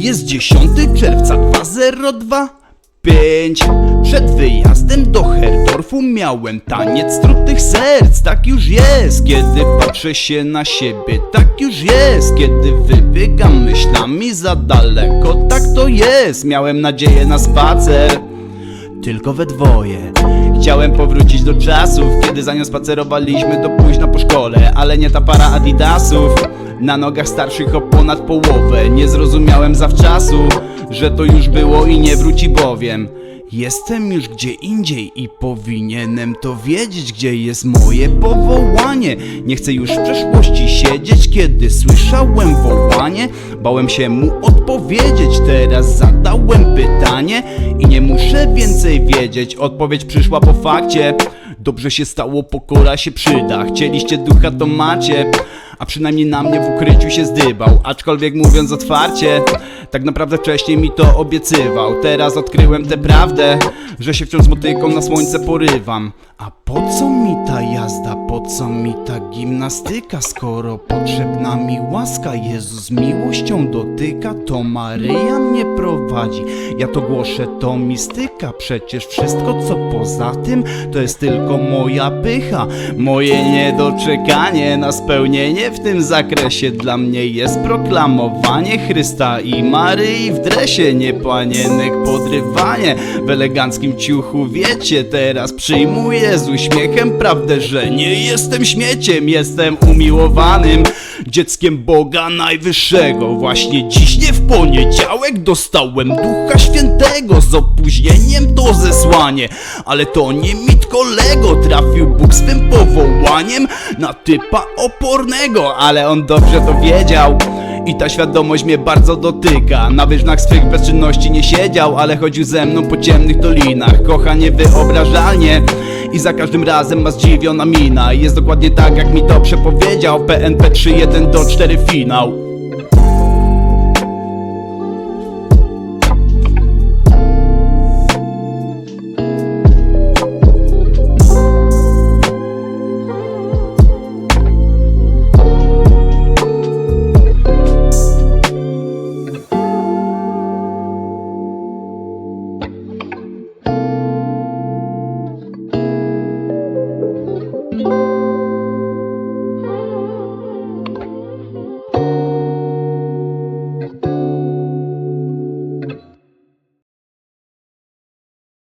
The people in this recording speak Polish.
Jest 10 czerwca 2025 Przed wyjazdem do Herdorfu miałem taniec trudnych serc. Tak już jest, kiedy patrzę się na siebie Tak już jest, kiedy wybiegam myślami za daleko Tak to jest, miałem nadzieję na spacer tylko we dwoje. Chciałem powrócić do czasów, kiedy za nią spacerowaliśmy do późna po szkole Ale nie ta para adidasów. Na nogach starszych o ponad połowę. Nie zrozumiałem zawczasu, że to już było i nie wróci bowiem Jestem już gdzie indziej i powinienem to wiedzieć, gdzie jest moje powołanie. Nie chcę już w przeszłości siedzieć, kiedy słyszałem wołanie. Bałem się mu odpowiedzieć, teraz zadałem pytanie i nie muszę więcej wiedzieć. Odpowiedź przyszła po fakcie. Dobrze się stało, pokora się przyda. Chcieliście ducha, to macie. A przynajmniej na mnie w ukryciu się zdybał Aczkolwiek mówiąc otwarcie Tak naprawdę wcześniej mi to obiecywał. Teraz odkryłem tę prawdę Że się wciąż z motyką na słońce porywam. A po co mi ta jazda, po co mi ta gimnastyka? Skoro potrzebna mi łaska Jezus miłością dotyka To Maryja mnie prowadzi. Ja to głoszę, to mistyka. Przecież wszystko co poza tym To jest tylko moja pycha. Moje niedoczekanie na spełnienie w tym zakresie Dla mnie jest proklamowanie Chrysta i Maryi w dresie Nie panienek podrywanie. W eleganckim ciuchu Wiecie, teraz przyjmuję z uśmiechem prawdę, że nie jestem śmieciem Jestem umiłowanym dzieckiem Boga Najwyższego. Właśnie dziś, nie w poniedziałek dostałem Ducha Świętego Z opóźnieniem to zesłanie Ale to nie mit kolego Trafił Bóg swym powołaniem Na typa opornego. Ale on dobrze to wiedział i ta świadomość mnie bardzo dotyka. Na wyżnach swych bezczynności nie siedział Ale chodził ze mną po ciemnych dolinach. Kocha niewyobrażalnie i za każdym razem ma zdziwiona mina. Jest dokładnie tak jak mi to przepowiedział PNP 3.1 do 4 finał